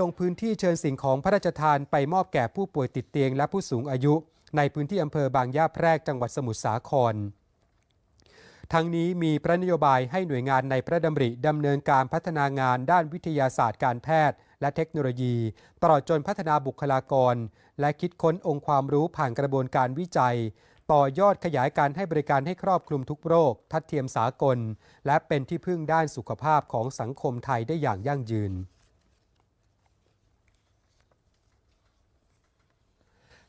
ลงพื้นที่เชิญสิ่งของพระราชทานไปมอบแก่ผู้ป่วยติดเตียงและผู้สูงอายุ ในพื้นที่อำเภอบางย่าแพรกจังหวัดสมุทรสาคร ทั้งนี้มีพระนโยบายให้หน่วยงานในพระดำริดำเนินการพัฒนางานด้านวิทยาศาสตร์การแพทย์ และเทคโนโลยี ตลอดจนพัฒนาบุคลากร และคิดค้นองค์ความรู้ผ่านกระบวนการวิจัยต่อยอดขยายการให้บริการให้ครอบคลุมทุกโรค ทัดเทียมสากล และเป็นที่พึ่งด้านสุขภาพของสังคมไทยได้อย่างยั่งยืน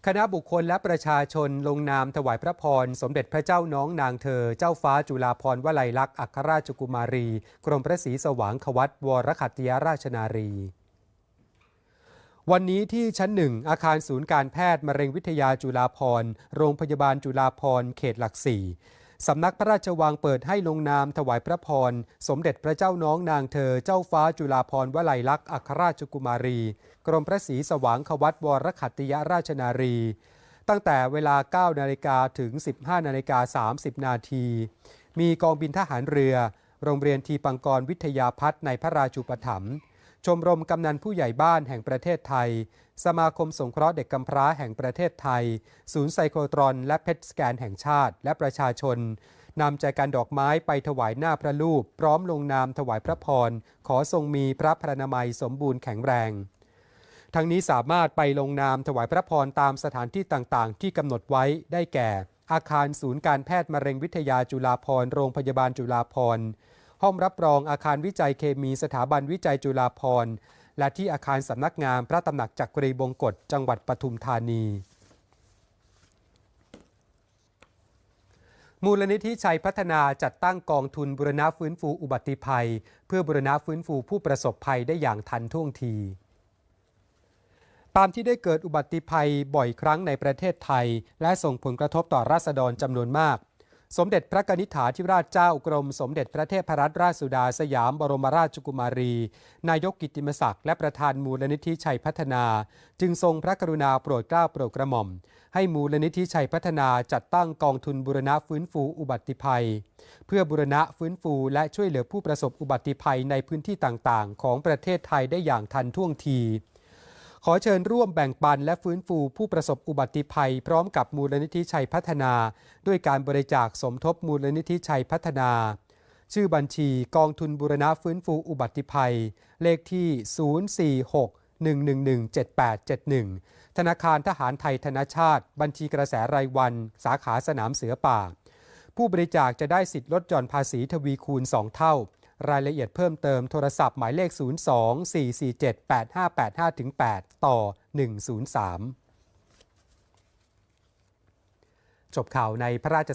คณะบุคคลและประชาชนลงนามถวายพระพร สมเด็จพระเจ้าน้องนางเธอ เจ้าฟ้าจุฬาภรณ์วลัยลักษณ์อัครราชกุมารี กรมพระศรีสว่างควัตวรขัตติยราชนารี วันนี้ที่ชั้นหนึ่งอาคารศูนย์การแพทย์มะเร็งวิทยาจุฬาภรณ์โรงพยาบาลจุฬาภรณ์เขตหลักสี่ สำนักพระราชวังเปิดให้ลงนามถวายพระพร สมเด็จพระเจ้าน้องนางเธอเจ้าฟ้าจุฬาภรณ์วลัยลักษณ์อัครราชกุมารี กรมพระศรีสว่างควัตวรขัตติยราชนารี ตั้งแต่เวลา 9 นาฬิกาถึง 15 นาฬิกา 30 นาที มีกองบินทหารเรือ โรงเรียนทีปังกรวิทยาพัฒน์ในพระราชูปถัมภ์ ชมรมกำนันผู้ใหญ่บ้านแห่งประเทศไทย สมาคมสงเคราะห์เด็กกำพร้าแห่งประเทศไทย ศูนย์ไซโครตรอน และเพชรสแกนแห่งชาติ และประชาชนนำใจการดอกไม้ไปถวายหน้าพระรูป พร้อมลงนามถวายพระพร ขอทรงมีพระพรณนามัยสมบูรณ์แข็งแรง ทั้งนี้สามารถไปลงนามถวายพระพรตามสถานที่ต่างๆ ที่กำหนดไว้ได้แก่ อาคารศูนย์การแพทย์มะเร็งวิทยาจุฬาภรณ์โรงพยาบาลจุฬาภรณ์ ห้องรับรองอาคารวิจัยเคมีสถาบันวิจัยจุฬาภรณ์ และที่อาคารสำนักงานพระตำหนักจักรีบงกฎจังหวัดปทุมธานี มูลนิธิชัยพัฒนาจัดตั้งกองทุนบุรณะฟื้นฟูอุบัติภัย เพื่อบุรณะฟื้นฟูผู้ประสบภัยได้อย่างทันท่วงทีตามที่ได้เกิดอุบัติภัยบ่อยครั้งในประเทศไทย และส่งผลกระทบต่อราษฎรจำนวนมาก สมเด็จพระกนิษฐาธิราชเจ้ากรม สมเด็จพระเทพรัตนราชสุดาสยามบรมราชกุมารี นายกกิตติมศักดิ์และประธานมูลนิธิชัยพัฒนา จึงทรงพระกรุณาโปรดเกล้าโปรดกระหม่อม ให้มูลนิธิชัยพัฒนาจัดตั้งกองทุนบุรณะฟื้นฟูอุบัติภัย เพื่อบุรณะฟื้นฟูและช่วยเหลือผู้ประสบอุบัติภัยในพื้นที่ต่างๆ ของประเทศไทยได้อย่างทันท่วงที ขอเชิญร่วมแบ่งปันและฟื้นฟูผู้ประสบอุบัติภัย พร้อมกับมูลนิธิชัยพัฒนา ด้วยการบริจาคสมทบมูลนิธิชัยพัฒนา ชื่อบัญชีกองทุนบุรณะฟื้นฟูอุบัติภัย เลขที่ 046 1117871 ธนาคารทหารไทยธนชาติ บัญชีกระแสรายวัน สาขาสนามเสือป่า ผู้บริจาคจะได้สิทธิ์ลดหย่อนภาษีทวีคูณ 2 เท่า รายละเอียดเพิ่มเติมโทรศัพท์หมายเลข 02-447-8585-8 ต่อ 103 จบข่าวในพระราช